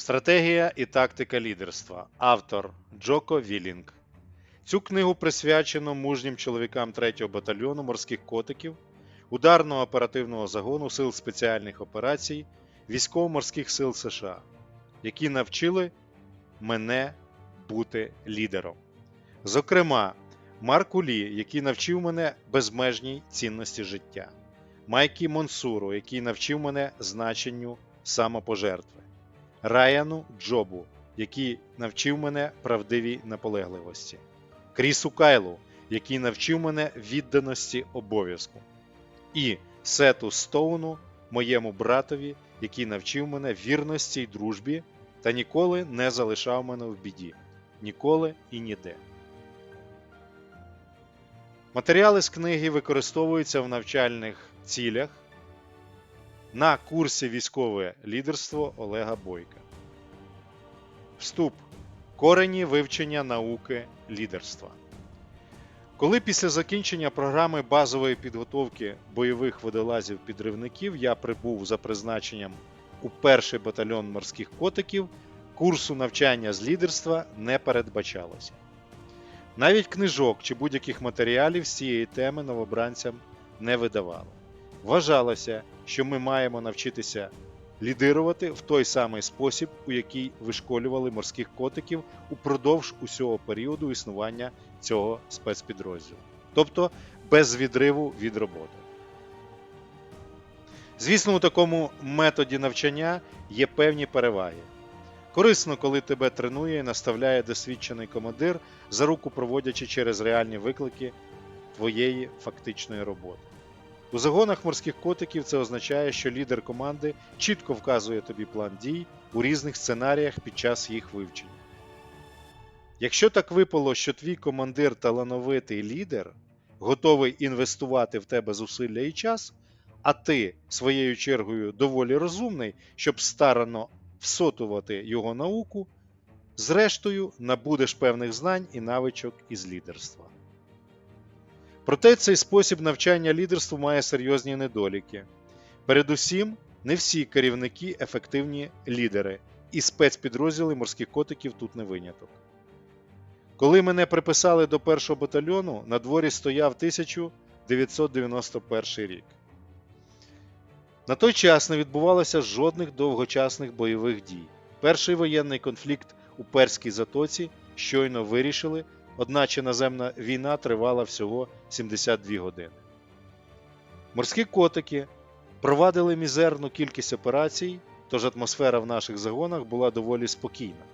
Стратегія і тактика лідерства. Автор Джоко Вілінг. Цю книгу присвячено мужнім чоловікам 3-го батальйону морських котиків, ударного оперативного загону Сил спеціальних операцій Військово-морських сил США, які навчили мене бути лідером. Зокрема, Марку Лі, який навчив мене безмежній цінності життя, Майкі Монсуру, який навчив мене значенню самопожертви, Раяну Джобу, який навчив мене правдивій наполегливості, Крісу Кайлу, який навчив мене відданості обов'язку, і Сету Стоуну, моєму братові, який навчив мене вірності й дружбі та ніколи не залишав мене в біді, ніколи і ніде. Матеріали з книги використовуються в навчальних цілях на курсі військове лідерство Олега Бойка. Вступ. Корені вивчення науки лідерства. Коли після закінчення програми базової підготовки бойових водолазів-підривників я прибув за призначенням у перший батальйон морських котиків, курсу навчання з лідерства не передбачалося. Навіть книжок чи будь-яких матеріалів з цієї теми новобранцям не видавали. Вважалося, що ми маємо навчитися лідирувати в той самий спосіб, у який вишколювали морських котиків упродовж усього періоду існування цього спецпідрозділу, тобто без відриву від роботи. Звісно, у такому методі навчання є певні переваги. Корисно, коли тебе тренує і наставляє досвідчений командир, за руку проводячи через реальні виклики твоєї фактичної роботи. У загонах морських котиків це означає, що лідер команди чітко вказує тобі план дій у різних сценаріях під час їх вивчення. Якщо так випало, що твій командир талановитий лідер, готовий інвестувати в тебе зусилля і час, а ти своєю чергою доволі розумний, щоб старано всотувати його науку, зрештою набудеш певних знань і навичок із лідерства. Проте цей спосіб навчання лідерству має серйозні недоліки. Передусім, не всі керівники ефективні лідери, і спецпідрозділи морських котиків тут не виняток. Коли мене приписали до першого батальйону, на дворі стояв 1991 рік. На той час не відбувалося жодних довгочасних бойових дій. Перший воєнний конфлікт у Перській затоці щойно вирішили, одначе наземна війна тривала всього 72 години. Морські котики провадили мізерну кількість операцій, тож атмосфера в наших загонах була доволі спокійна.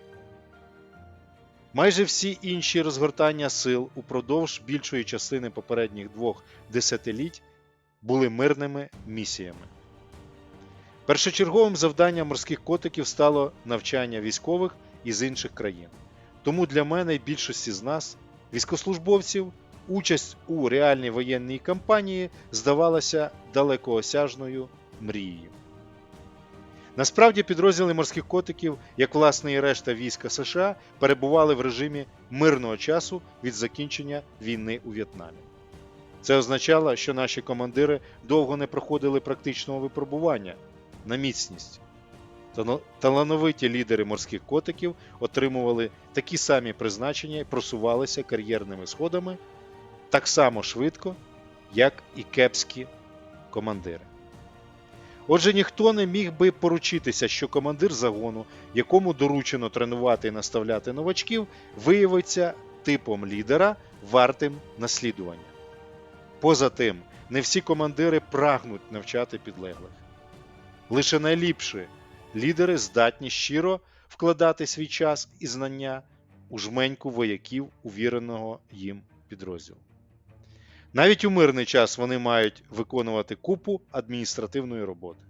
Майже всі інші розгортання сил упродовж більшої частини попередніх двох десятиліть були мирними місіями. Першочерговим завданням морських котиків стало навчання військових із інших країн. Тому для мене і більшості з нас, військослужбовців, участь у реальній воєнній кампанії здавалася далекоосяжною мрією. Насправді підрозділи морських котиків, як власне і решта війська США, перебували в режимі мирного часу від закінчення війни у В'єтнамі. Це означало, що наші командири довго не проходили практичного випробування на міцність. Талановиті лідери морських котиків отримували такі самі призначення і просувалися кар'єрними сходами так само швидко, як і кепські командири. Отже, ніхто не міг би поручитися, що командир загону, якому доручено тренувати і наставляти новачків, виявиться типом лідера, вартим наслідування. Поза тим, не всі командири прагнуть навчати підлеглих. Лише найліпші лідери здатні щиро вкладати свій час і знання у жменьку вояків увіреного їм підрозділу. Навіть у мирний час вони мають виконувати купу адміністративної роботи.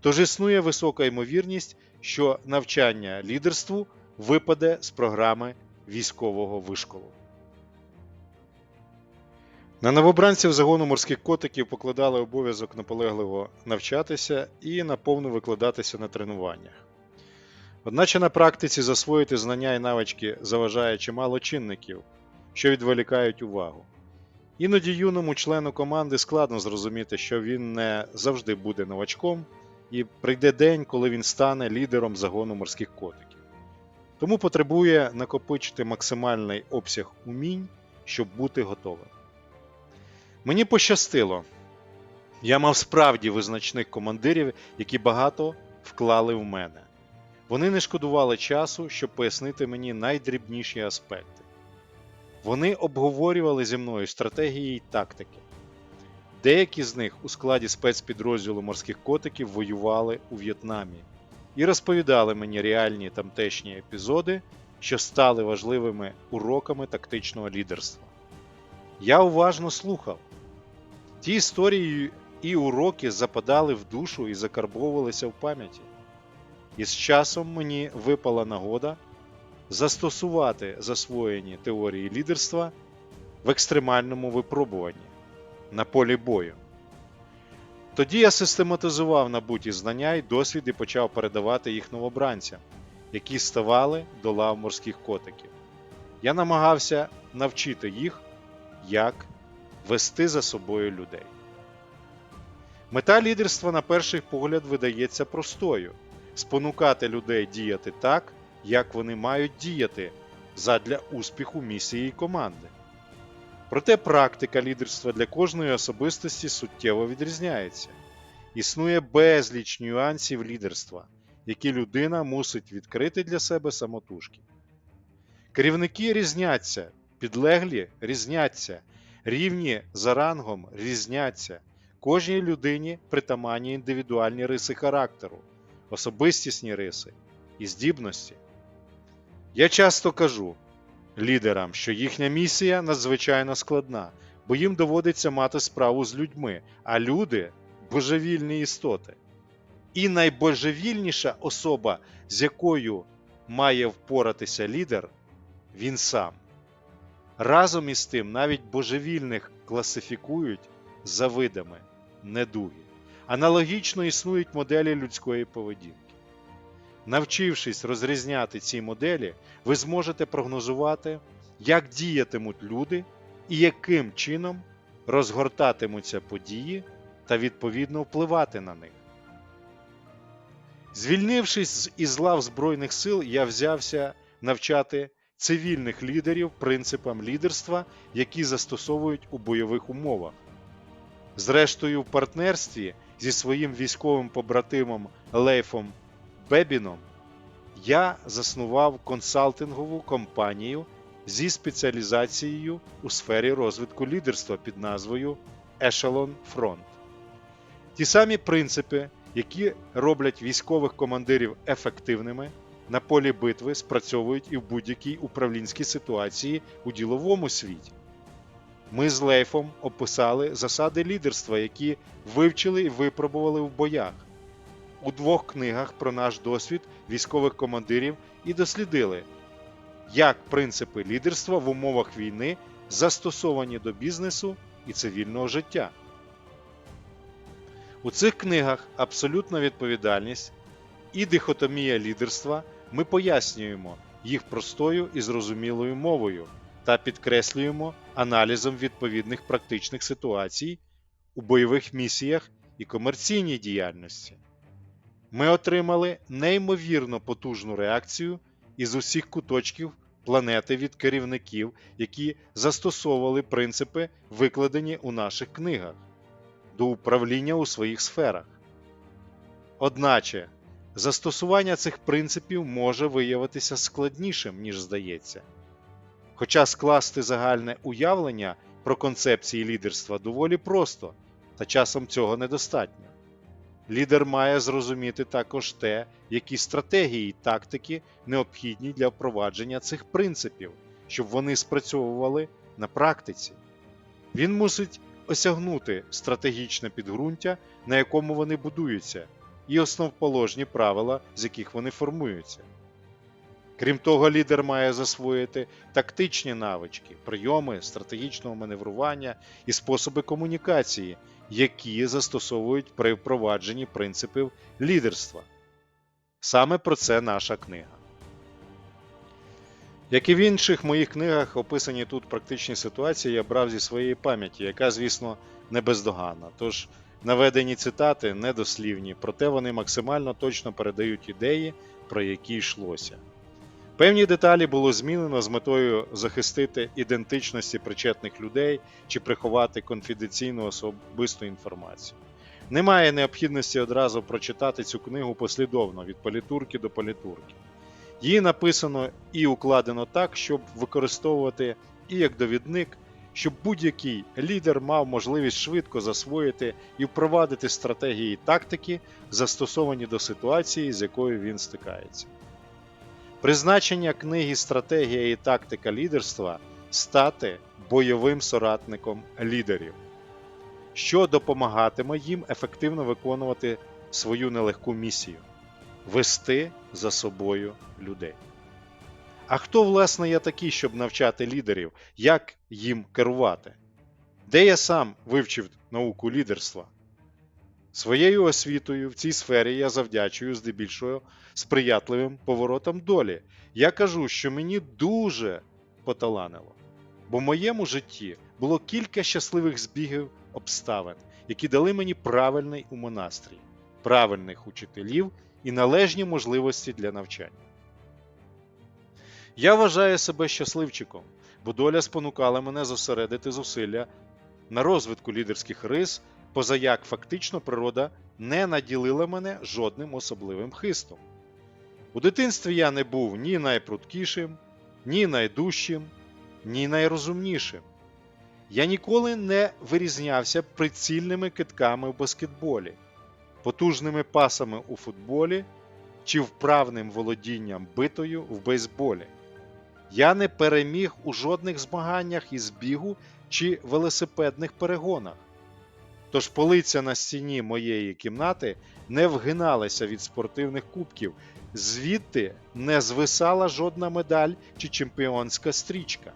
Тож існує висока ймовірність, що навчання лідерству випаде з програми військового вишколу. На новобранців загону морських котиків покладали обов'язок наполегливо навчатися і наповну викладатися на тренуваннях. Одначе на практиці засвоїти знання і навички заважає чимало чинників, що відволікають увагу. Іноді юному члену команди складно зрозуміти, що він не завжди буде новачком, і прийде день, коли він стане лідером загону морських котиків. Тому потребує накопичити максимальний обсяг умінь, щоб бути готовим. Мені пощастило. Я мав справді визначних командирів, які багато вклали в мене. Вони не шкодували часу, щоб пояснити мені найдрібніші аспекти. Вони обговорювали зі мною стратегії й тактики. Деякі з них у складі спецпідрозділу морських котиків воювали у В'єтнамі і розповідали мені реальні тамтешні епізоди, що стали важливими уроками тактичного лідерства. Я уважно слухав. Ті історії і уроки западали в душу і закарбовувалися в пам'яті. І з часом мені випала нагода застосувати засвоєні теорії лідерства в екстремальному випробуванні на полі бою. Тоді я систематизував набуті знання і досвід і почав передавати їх новобранцям, які ставали до лав морських котиків. Я намагався навчити їх, як вести за собою людей. Мета лідерства на перший погляд видається простою спонукати людей діяти так, як вони мають діяти задля успіху місії і команди. Проте практика лідерства для кожної особистості суттєво відрізняється. Існує безліч нюансів лідерства, які людина мусить відкрити для себе самотужки. Керівники різняться, підлеглі різняться, рівні за рангом різняться. Кожній людині притаманні індивідуальні риси характеру, особистісні риси і здібності. Я часто кажу лідерам, що їхня місія надзвичайно складна, бо їм доводиться мати справу з людьми, а люди божевільні істоти. І найбожевільніша особа, з якою має впоратися лідер, він сам. Разом із тим, навіть божевільних класифікують за видами недуги. Аналогічно існують моделі людської поведінки. Навчившись розрізняти ці моделі, ви зможете прогнозувати, як діятимуть люди і яким чином розгортатимуться події та відповідно впливати на них. Звільнившись із лав Збройних сил, я взявся навчати цивільних лідерів принципам лідерства, які застосовують у бойових умовах. Зрештою, в партнерстві зі своїм військовим побратимом Лейфом Бебіном я заснував консалтингову компанію зі спеціалізацією у сфері розвитку лідерства під назвою Echelon Front. Ті самі принципи, які роблять військових командирів ефективними на полі битви, спрацьовують і в будь-якій управлінській ситуації у діловому світі. Ми з Лейфом описали засади лідерства, які вивчили і випробували в боях. У двох книгах про наш досвід військових командирів і дослідили, як принципи лідерства в умовах війни застосовані до бізнесу і цивільного життя. У цих книгах абсолютна відповідальність і дихотомія лідерства ми пояснюємо їх простою і зрозумілою мовою та підкреслюємо аналізом відповідних практичних ситуацій у бойових місіях і комерційній діяльності. Ми отримали неймовірно потужну реакцію із усіх куточків планети від керівників, які застосовували принципи, викладені у наших книгах, до управління у своїх сферах. Одначе, застосування цих принципів може виявитися складнішим, ніж здається. Хоча скласти загальне уявлення про концепції лідерства доволі просто, та часом цього недостатньо. Лідер має зрозуміти також те, які стратегії й тактики необхідні для впровадження цих принципів, щоб вони спрацьовували на практиці. Він мусить осягнути стратегічне підґрунтя, на якому вони будуються, і основоположні правила, з яких вони формуються. Крім того, лідер має засвоїти тактичні навички, прийоми стратегічного маневрування і способи комунікації, які застосовують при впровадженні принципів лідерства. Саме про це наша книга. Як і в інших моїх книгах, описані тут практичні ситуації, я брав зі своєї пам'яті, яка, звісно, не бездоганна. Тож Наведені цитати недослівні, проте вони максимально точно передають ідеї, про які йшлося. Певні деталі було змінено з метою захистити ідентичності причетних людей чи приховати конфіденційну особисту інформацію. Немає необхідності одразу прочитати цю книгу послідовно від політурки до політурки. Її написано і укладено так, щоб використовувати і як довідник, щоб будь-який лідер мав можливість швидко засвоїти і впровадити стратегії і тактики, застосовані до ситуації, з якою він стикається. Призначення книги Стратегія і тактика лідерства стати бойовим соратником лідерів, що допомагатиме їм ефективно виконувати свою нелегку місію вести за собою людей. А хто, власне, я такий, щоб навчати лідерів, як їм керувати? Де я сам вивчив науку лідерства? Своєю освітою в цій сфері я завдячую здебільшого сприятливим поворотам долі. Я кажу, що мені дуже поталанило, бо в моєму житті було кілька щасливих збігів обставин, які дали мені правильний умонастрій, правильних учителів і належні можливості для навчання. Я вважаю себе щасливчиком, бо доля спонукала мене зосередити зусилля на розвитку лідерських рис, позаяк фактично природа не наділила мене жодним особливим хистом. У дитинстві я не був ні найпрудкішим, ні найдужчим, ні найрозумнішим. Я ніколи не вирізнявся прицільними китками в баскетболі, потужними пасами у футболі чи вправним володінням битою в бейсболі. Я не переміг у жодних змаганнях із бігу чи велосипедних перегонах. Тож полиця на стіні моєї кімнати не вгиналася від спортивних кубків, звідти не звисала жодна медаль чи чемпіонська стрічка.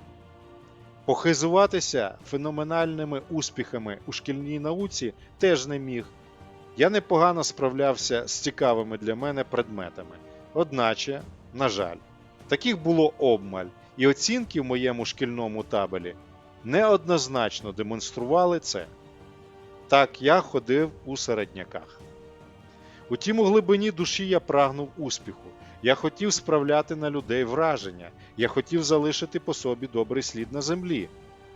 Похизуватися феноменальними успіхами у шкільній науці теж не міг. Я непогано справлявся з цікавими для мене предметами. Одначе, на жаль, таких було обмаль, і оцінки в моєму шкільному табелі неоднозначно демонстрували це. Так я ходив у середняках. Утім, у глибині душі я прагнув успіху. Я хотів справляти на людей враження, я хотів залишити по собі добрий слід на землі.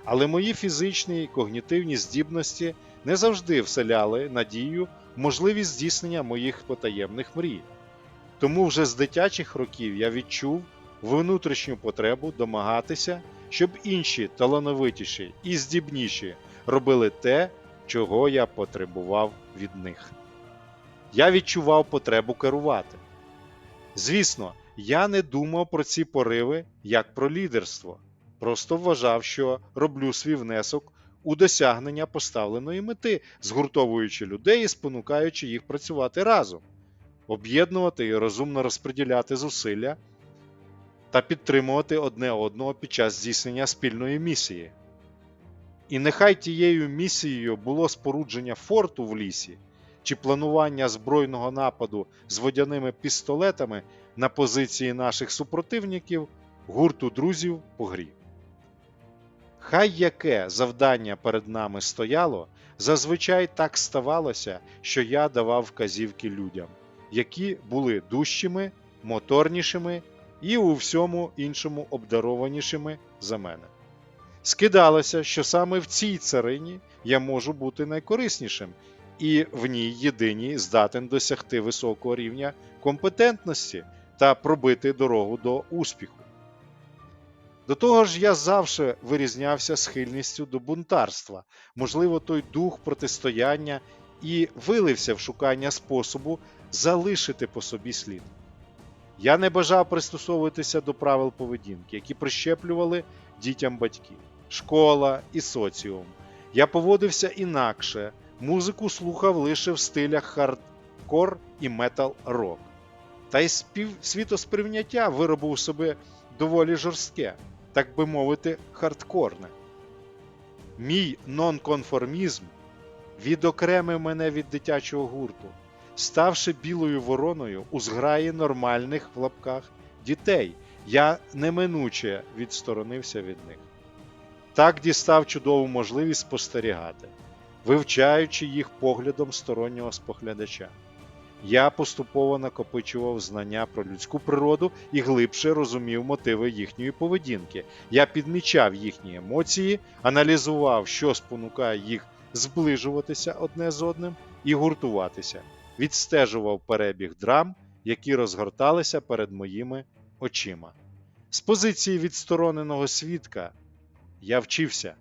Але мої фізичні і когнітивні здібності не завжди вселяли надію в можливість здійснення моїх потаємних мрій. Тому вже з дитячих років я відчув внутрішню потребу домагатися, щоб інші талановитіші і здібніші робили те, чого я потребував від них. Я відчував потребу керувати. Звісно, я не думав про ці пориви як про лідерство, просто вважав, що роблю свій внесок у досягнення поставленої мети, згуртовуючи людей і спонукаючи їх працювати разом, об'єднувати і розумно розподіляти зусилля та підтримувати одне одного під час здійснення спільної місії. І нехай тією місією було спорудження форту в лісі чи планування збройного нападу з водяними пістолетами на позиції наших супротивників гурту друзів по грі. Хай яке завдання перед нами стояло, зазвичай так ставалося, що я давав вказівки людям, які були дужчими, моторнішими і у всьому іншому обдарованішими за мене. Скидалося, що саме в цій царині я можу бути найкориснішим і в ній єдиній здатен досягти високого рівня компетентності та пробити дорогу до успіху. До того ж, я завжди вирізнявся схильністю до бунтарства, можливо, той дух протистояння і вилився в шукання способу залишити по собі слід. Я не бажав пристосовуватися до правил поведінки, які прищеплювали дітям батьків, школа і соціум. Я поводився інакше, музику слухав лише в стилях хардкор і метал-рок. Та й спів... світосприйняття виробив себе доволі жорстке, так би мовити, хардкорне. Мій нонконформізм відокремив мене від дитячого гурту, ставши білою вороною у зграї нормальних в лапках дітей, я неминуче відсторонився від них. Так дістав чудову можливість спостерігати. вивчаючи їх поглядом стороннього споглядача. Я поступово накопичував знання про людську природу і глибше розумів мотиви їхньої поведінки. Я підмічав їхні емоції, аналізував, що спонукає їх зближуватися одне з одним і гуртуватися, відстежував перебіг драм, які розгорталися перед моїми очима. З позиції відстороненого свідка я вчився.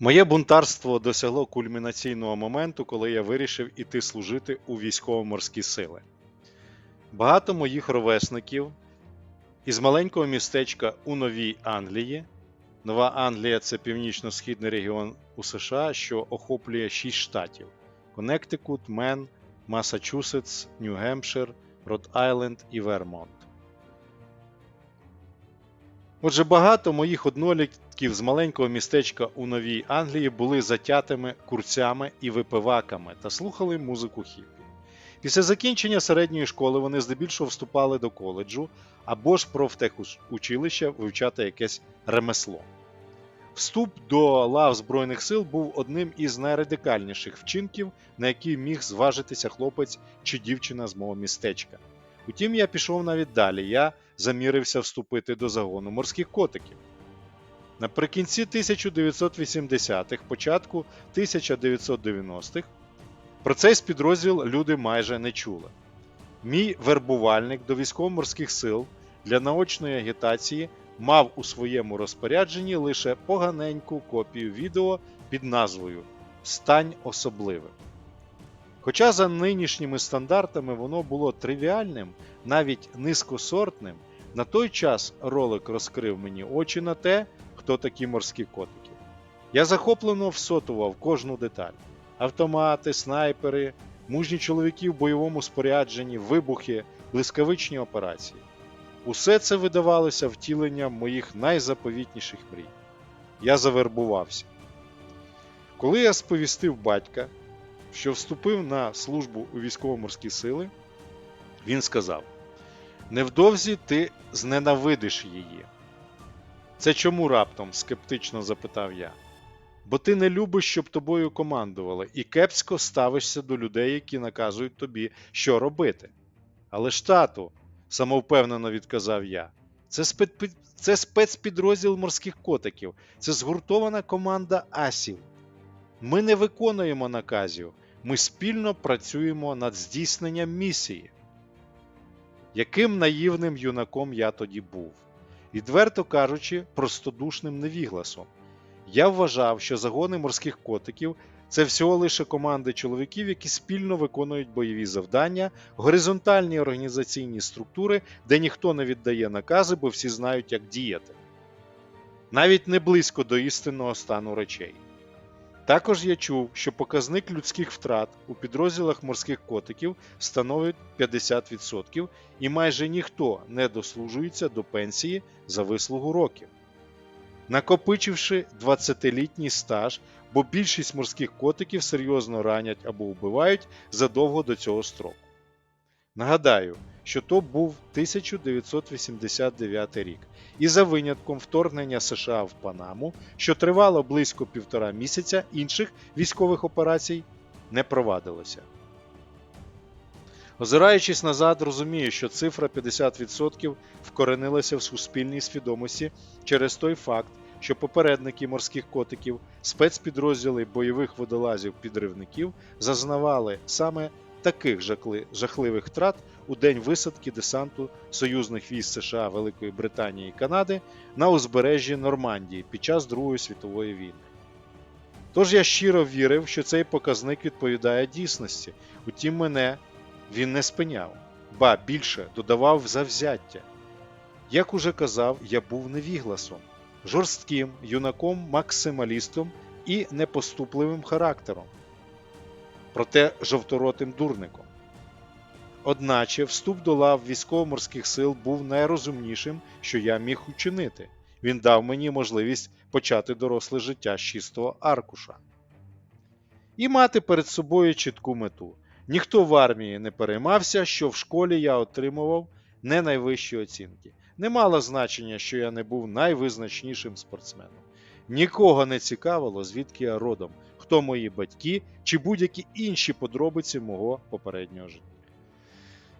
Моє бунтарство досягло кульмінаційного моменту, коли я вирішив іти служити у військово-морські сили. Багато моїх ровесників із маленького містечка у Новій Англії. Нова Англія це північно-східний регіон у США, що охоплює 6 штатів: Коннектикут, Мен, Масачусетс, Нью-Гемпшир, Рот-Айленд і Вермонт. Отже, багато моїх однолітків з маленького містечка у Новій Англії були затятими курцями і випиваками та слухали музику хіппі. Після закінчення середньої школи вони здебільшого вступали до коледжу або ж профтехучилища вивчати якесь ремесло. Вступ до лав Збройних сил був одним із найрадикальніших вчинків, на які міг зважитися хлопець чи дівчина з мого містечка. Утім, я пішов навіть далі. Я замірився вступити до загону морських котиків. Наприкінці 1980-х, початку 1990-х про цей спідрозділ люди майже не чули. Мій вербувальник до військово-морських сил для наочної агітації мав у своєму розпорядженні лише поганеньку копію відео під назвою Стань особливим. Хоча за нинішніми стандартами воно було тривіальним, навіть низькосортним, на той час ролик розкрив мені очі на те, хто такі морські котики. Я захоплено всотував кожну деталь: автомати, снайпери, мужні чоловіки в бойовому спорядженні, вибухи, блискавичні операції. Усе це видавалося втіленням моїх найзаповітніших мрій. Я завербувався. Коли я сповістив батька, що вступив на службу у військово-морські сили, він сказав: Невдовзі ти зненавидиш її. Це чому раптом? скептично запитав я. Бо ти не любиш, щоб тобою командували, і кепсько ставишся до людей, які наказують тобі, що робити. Але ж тату, самовпевнено відказав я, це, спец... це спецпідрозділ морських котиків, це згуртована команда асів. Ми не виконуємо наказів, ми спільно працюємо над здійсненням місії. Яким наївним юнаком я тоді був, відверто кажучи, простодушним невігласом. Я вважав, що загони морських котиків це всього лише команди чоловіків, які спільно виконують бойові завдання, горизонтальні організаційні структури, де ніхто не віддає накази, бо всі знають, як діяти. Навіть не близько до істинного стану речей. Також я чув, що показник людських втрат у підрозділах морських котиків становить 50%, і майже ніхто не дослужується до пенсії за вислугу років. Накопичивши 20-літній стаж, бо більшість морських котиків серйозно ранять або вбивають задовго до цього строку. Нагадаю, що то був 1989 рік, і за винятком вторгнення США в Панаму, що тривало близько півтора місяця, інших військових операцій не провадилося. Озираючись назад, розумію, що цифра 50% вкоренилася в суспільній свідомості через той факт, що попередники морських котиків, спецпідрозділи бойових водолазів-підривників зазнавали саме таких жахливих втрат у день висадки десанту союзних військ США, Великої Британії і Канади на узбережжі Нормандії під час Другої світової війни. Тож я щиро вірив, що цей показник відповідає дійсності, утім мене він не спиняв, ба більше додавав завзяття. Як уже казав, я був невігласом, жорстким юнаком-максималістом і непоступливим характером, проте жовторотим дурником. Одначе вступ до лав військово-морських сил був найрозумнішим, що я міг учинити. Він дав мені можливість почати доросле життя з чистого аркуша. І мати перед собою чітку мету. Ніхто в армії не переймався, що в школі я отримував не найвищі оцінки. Не мало значення, що я не був найвизначнішим спортсменом. Нікого не цікавило, звідки я родом, хто мої батьки чи будь-які інші подробиці мого попереднього життя.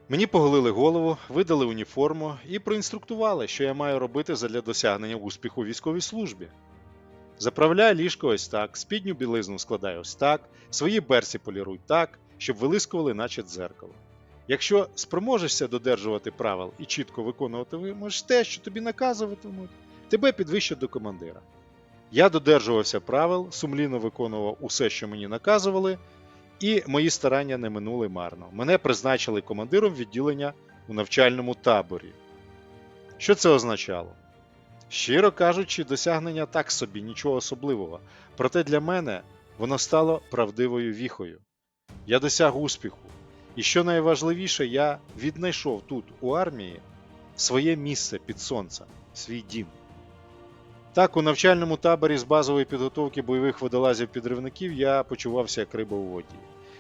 Мені поголили голову, видали уніформу і проінструктували, що я маю робити задля досягнення успіху у військовій службі. Заправляй ліжко ось так, спідню білизну складай ось так, свої берці поліруй так, щоб вилискували, наче дзеркало. Якщо спроможешся додержувати правил і чітко виконуватимеш те, що тобі наказуватимуть, тебе підвищать до командира. Я додержувався правил, сумлінно виконував усе, що мені наказували, і мої старання не минули марно. Мене призначили командиром відділення у навчальному таборі. Що це означало? Щиро кажучи, досягнення так собі нічого особливого, проте для мене воно стало правдивою віхою. Я досяг успіху, і що найважливіше, я віднайшов тут, у армії, своє місце під сонцем, свій дім. Так, у навчальному таборі з базової підготовки бойових водолазів-підривників я почувався як риба у воді.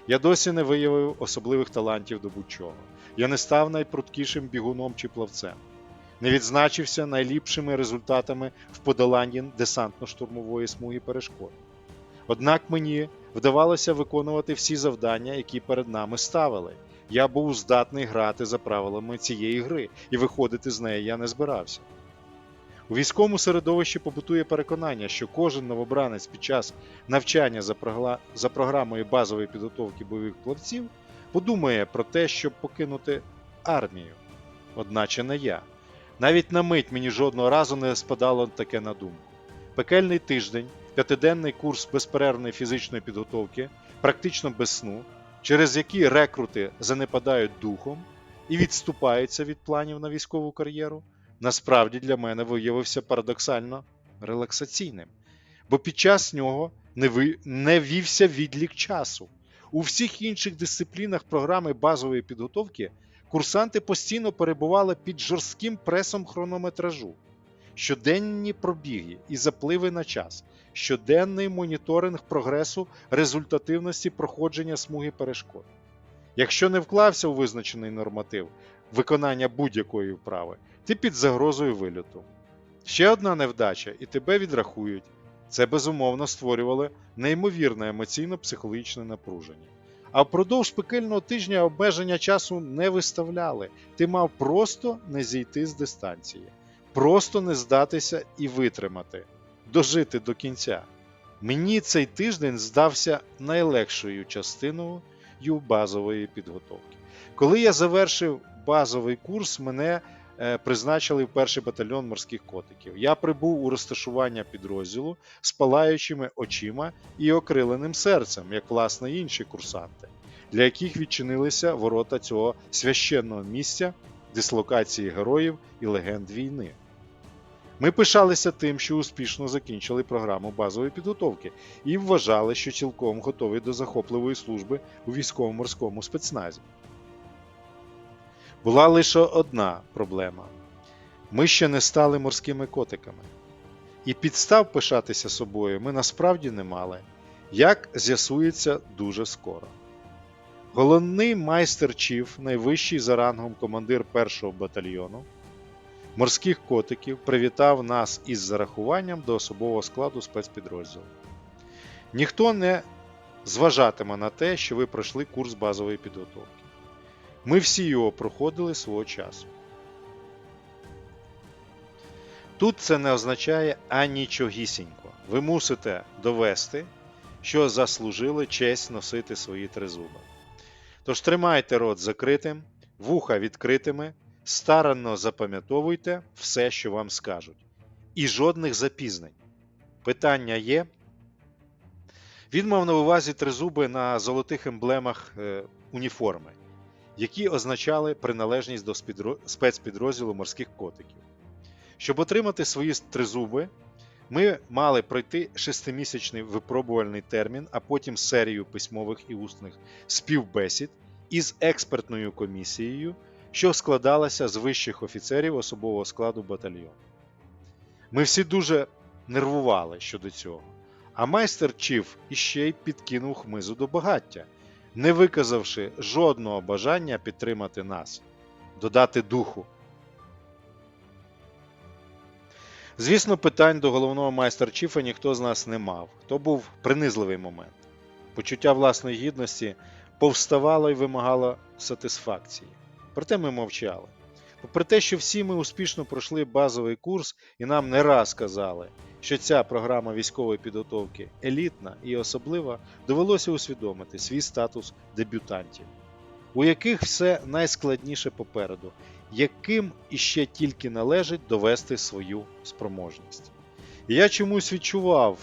Я досі не виявив особливих талантів до будь-чого. Я не став найпруткішим бігуном чи плавцем, не відзначився найліпшими результатами в подоланні десантно-штурмової смуги перешкод. Однак мені вдавалося виконувати всі завдання, які перед нами ставили. Я був здатний грати за правилами цієї гри, і виходити з неї я не збирався. У військовому середовищі побутує переконання, що кожен новобранець під час навчання за, програмою базової підготовки бойових плавців подумає про те, щоб покинути армію. Одначе не я. Навіть на мить мені жодного разу не спадало таке на думку. Пекельний тиждень, п'ятиденний курс безперервної фізичної підготовки, практично без сну, через які рекрути занепадають духом і відступаються від планів на військову кар'єру, насправді для мене виявився парадоксально релаксаційним, бо під час нього не, ви... не вівся відлік часу. У всіх інших дисциплінах програми базової підготовки курсанти постійно перебували під жорстким пресом хронометражу. Щоденні пробіги і запливи на час, щоденний моніторинг прогресу результативності проходження смуги перешкод. Якщо не вклався у визначений норматив виконання будь-якої вправи, ти під загрозою вильоту. Ще одна невдача, і тебе відрахують. Це безумовно створювало неймовірне емоційно-психологічне напруження. А впродовж пекельного тижня обмеження часу не виставляли. Ти мав просто не зійти з дистанції, просто не здатися і витримати, дожити до кінця. Мені цей тиждень здався найлегшою частиною базової підготовки. Коли я завершив базовий курс, мене е, призначили в перший батальйон морських котиків. Я прибув у розташування підрозділу з палаючими очима і окриленим серцем, як власне інші курсанти, для яких відчинилися ворота цього священного місця дислокації героїв і легенд війни. Ми пишалися тим, що успішно закінчили програму базової підготовки і вважали, що цілком готові до захопливої служби у військово-морському спецназі. Була лише одна проблема: ми ще не стали морськими котиками. І підстав пишатися собою ми насправді не мали, як з'ясується дуже скоро. Головний майстер Чіф, найвищий за рангом командир першого батальйону морських котиків, привітав нас із зарахуванням до особового складу спецпідрозділу. Ніхто не зважатиме на те, що ви пройшли курс базової підготовки. Ми всі його проходили свого часу. Тут це не означає анічогісінько. Ви мусите довести, що заслужили честь носити свої тризуби. Тож тримайте рот закритим, вуха відкритими, старанно запам'ятовуйте все, що вам скажуть. І жодних запізнень. Питання є. Він мав на увазі тризуби на золотих емблемах е, уніформи, які означали приналежність до спецпідрозділу морських котиків. Щоб отримати свої тризуби, ми мали пройти шестимісячний випробувальний термін, а потім серію письмових і усних співбесід із експертною комісією, що складалася з вищих офіцерів особового складу батальйону. Ми всі дуже нервували щодо цього, а майстер Чіф іще й підкинув хмизу до багаття, не виказавши жодного бажання підтримати нас, додати духу. Звісно, питань до головного майстер Чіфа ніхто з нас не мав. То був принизливий момент. Почуття власної гідності повставало і вимагало сатисфакції. Проте ми мовчали. Попри те, що всі ми успішно пройшли базовий курс і нам не раз казали, що ця програма військової підготовки елітна і особлива, довелося усвідомити свій статус дебютантів, у яких все найскладніше попереду, яким іще тільки належить довести свою спроможність. І я чомусь відчував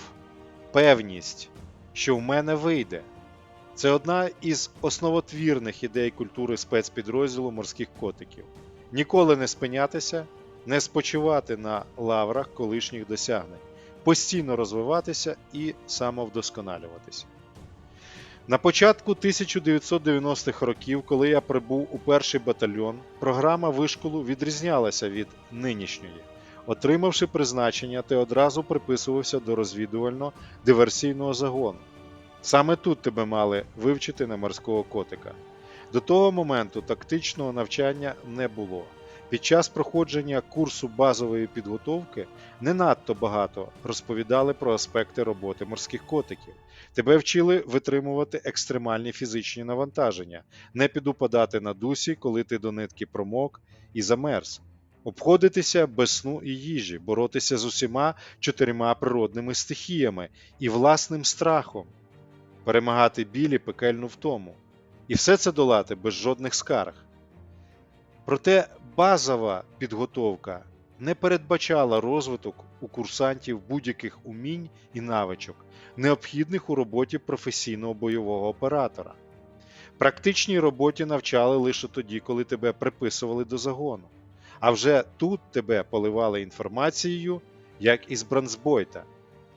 певність, що в мене вийде. Це одна із основотвірних ідей культури спецпідрозділу морських котиків ніколи не спинятися, не спочивати на лаврах колишніх досягнень, постійно розвиватися і самовдосконалюватися. На початку 1990-х років, коли я прибув у перший батальйон, програма вишколу відрізнялася від нинішньої. Отримавши призначення, ти одразу приписувався до розвідувально-диверсійного загону. Саме тут тебе мали вивчити на морського котика. До того моменту тактичного навчання не було. Під час проходження курсу базової підготовки не надто багато розповідали про аспекти роботи морських котиків. Тебе вчили витримувати екстремальні фізичні навантаження, не підупадати на дусі, коли ти до нитки промок і замерз, обходитися без сну і їжі, боротися з усіма чотирма природними стихіями і власним страхом, перемагати білі пекельну втому. І все це долати без жодних скарг. Проте базова підготовка не передбачала розвиток у курсантів будь-яких умінь і навичок, необхідних у роботі професійного бойового оператора. Практичній роботі навчали лише тоді, коли тебе приписували до загону. А вже тут тебе поливали інформацією, як із бронзбойта.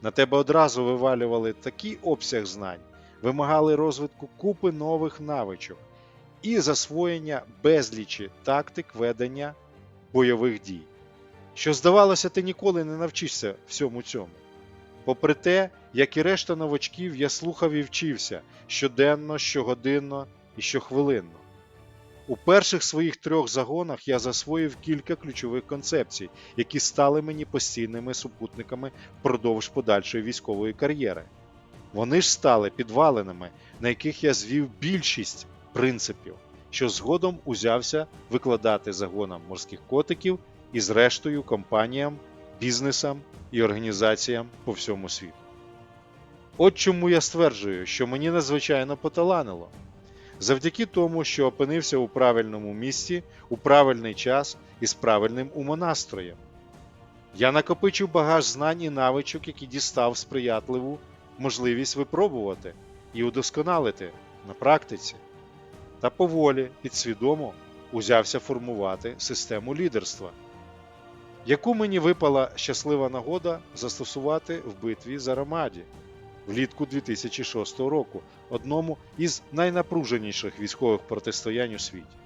На тебе одразу вивалювали такий обсяг знань, вимагали розвитку купи нових навичок і засвоєння безлічі тактик ведення бойових дій. Що, здавалося, ти ніколи не навчишся всьому цьому. Попри те, як і решта новачків, я слухав і вчився щоденно, щогодинно і щохвилинно. У перших своїх трьох загонах я засвоїв кілька ключових концепцій, які стали мені постійними супутниками впродовж подальшої військової кар'єри. Вони ж стали підвалинами, на яких я звів більшість принципів, що згодом узявся викладати загонам морських котиків і зрештою компаніям, бізнесам і організаціям по всьому світу. От чому я стверджую, що мені надзвичайно поталанило. Завдяки тому, що опинився у правильному місці, у правильний час і з правильним умонастроєм. Я накопичив багаж знань і навичок, які дістав сприятливу можливість випробувати і удосконалити на практиці, та поволі підсвідомо узявся формувати систему лідерства, яку мені випала щаслива нагода застосувати в битві за Рамаді влітку 2006 року, одному із найнапруженіших військових протистоянь у світі.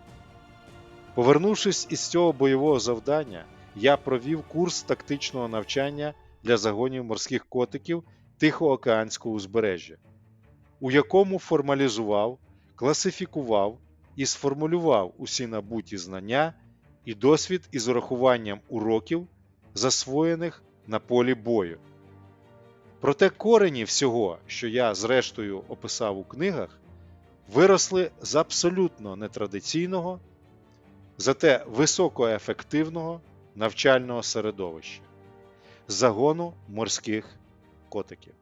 Повернувшись із цього бойового завдання, я провів курс тактичного навчання для загонів морських котиків Тихоокеанського узбережжя, у якому формалізував, класифікував і сформулював усі набуті знання і досвід із урахуванням уроків, засвоєних на полі бою. Проте корені всього, що я зрештою описав у книгах, виросли з абсолютно нетрадиційного, зате високоефективного навчального середовища загону морських котиків.